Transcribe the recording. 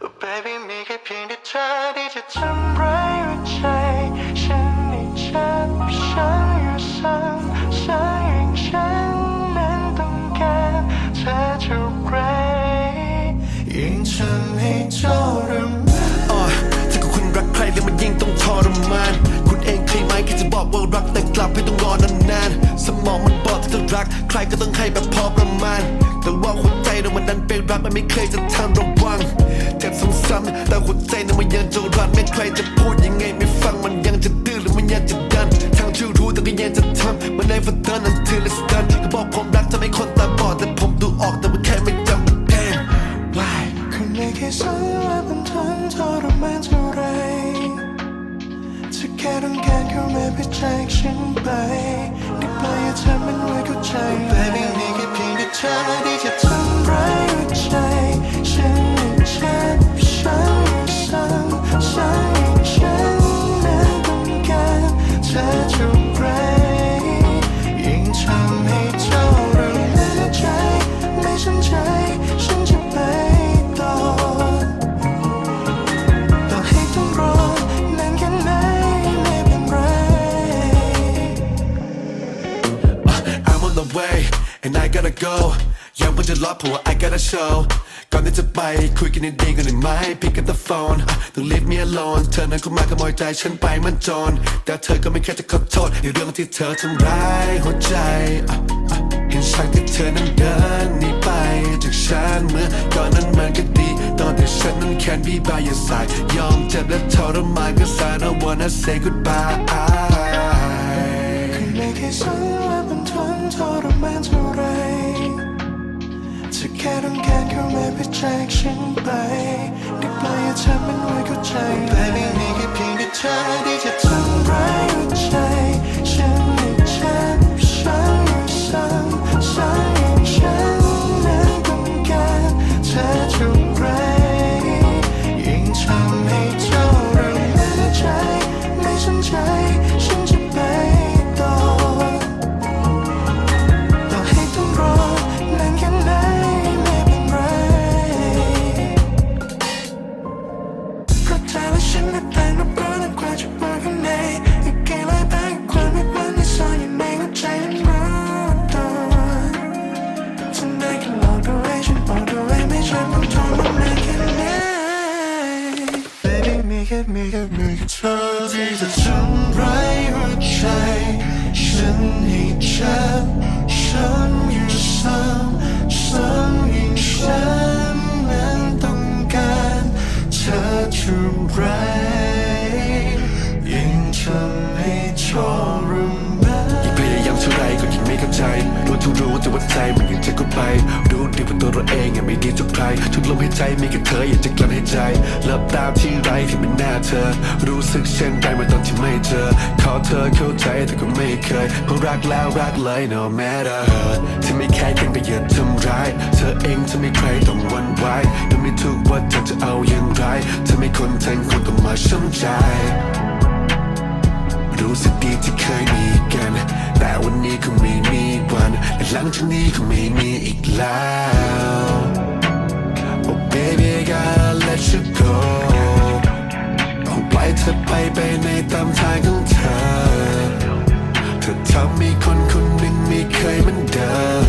Baby มีแค่เพียงแต่เธอที่จะทำร้ายหัวใจ ฉันให้เจ็บช้ำอยู่ซ้ำซ้ำอย่างฉันนั้นต้องการเธอเท่าไรยิ่งทำให้ทรมานอะถ้าคุณรักใครแล้วมันยิ่งต้องทรมาน คุณเองเคยไหมแค่จะบอกว่ารักแต่กลับให้ต้องรอนานๆ สมองมันบอกถ้าจะรัก ใครก็ต้องให้แบบ เรามันดันไปรักมันไม่เคยจะทันระวังเจ็บซ้ำๆแต่หัวใจนั้นมันยังจะรันไม่ใครจะพูดยังไงไม่ฟังมันยังจะดื้อหรือมันยังจะดันทั้งที่รู้แต่ก็ยังจะทำมัน never done until it's done ก็บอกผมรักจะไม่คนตาบอดแต่ผมดูออกแต่ว่าแค่ไม่จำ damn why คุณไม่เคยสนว่ามันทนทรมานเท่าไรจะแค่ต้องการเข้ามาเพื่อแจกฉันไปได้ปล่อยให้เธอมันไว้เข้าใจ Baby มีแค่เพียงแต่เธอที่จะ gotta go ยังไม่จะรอเพราะว่า I gotta show ก่อนที่จะไปคุยกันดีๆกันได้ไหม Pick up the phone ต้อง leave me alone เธอนั้นเข้ามาขโมยใจฉันไปมันจน แต่เธอก็ไม่แค่จะขอโทษในเรื่องที่เธอทำร้ายหัวใจเห็นฉันที่เธอนั้นเดินหนีไปจากฉันเมื่อก่อนนั้นมันก็ดี ตอนที่ฉันนั้น can't be by your side ยอมเจ็บและทรมานก็ I don't wanna say goodbye คุณไม่เคยสนว่ามัน ทนทรมานเท่าไรจะแค่ต้องการเข้ามาไปแจกฉันไปได้ปล่อยให้เธอมันไว้เข้าใจ Baby มีแค่เพียงแต่เธอที่จะ มีแค่มีแค่มีเธอที่จะทำร้ายหัวใจ ฉันให้เจ็บฉันอยู่ซ้ำ จะเข้าไปรู้ดีว่าตัวเราเองอยังไม่ดีทุกใครทุกลมหายใจมีแค่เธออยากจะกลั้นหายใจเลิบตามที่ไรที่เป็นหน้าเธอ รู้สึกเช่นไรเมื่อตอนที่ไม่เจอ ขอเธอเข้าใจแต่ก็ไม่เคยเพราะรักแล้วรักเลย no matter ที่ไม่แค่กันก็อย่าทำร้ายเธอเองจะไม่ใครต้องวันไหวต้องไม่ทุกว่าเธอจะเอาอย่างไรเธอไม่คนแทั้งคนต้องมาช้ำใจรู้สึกดีที่เคยมีกัน แต่วันนี้คงไม่มีวันและหลังจากนี้คงไม่มีอีกแล้ว Oh baby gotta let you go เอาปล่อยเธอไปไปในตามทางของเธอ เธอทำให้คนคนหนึ่งไม่เคยเหมันเดา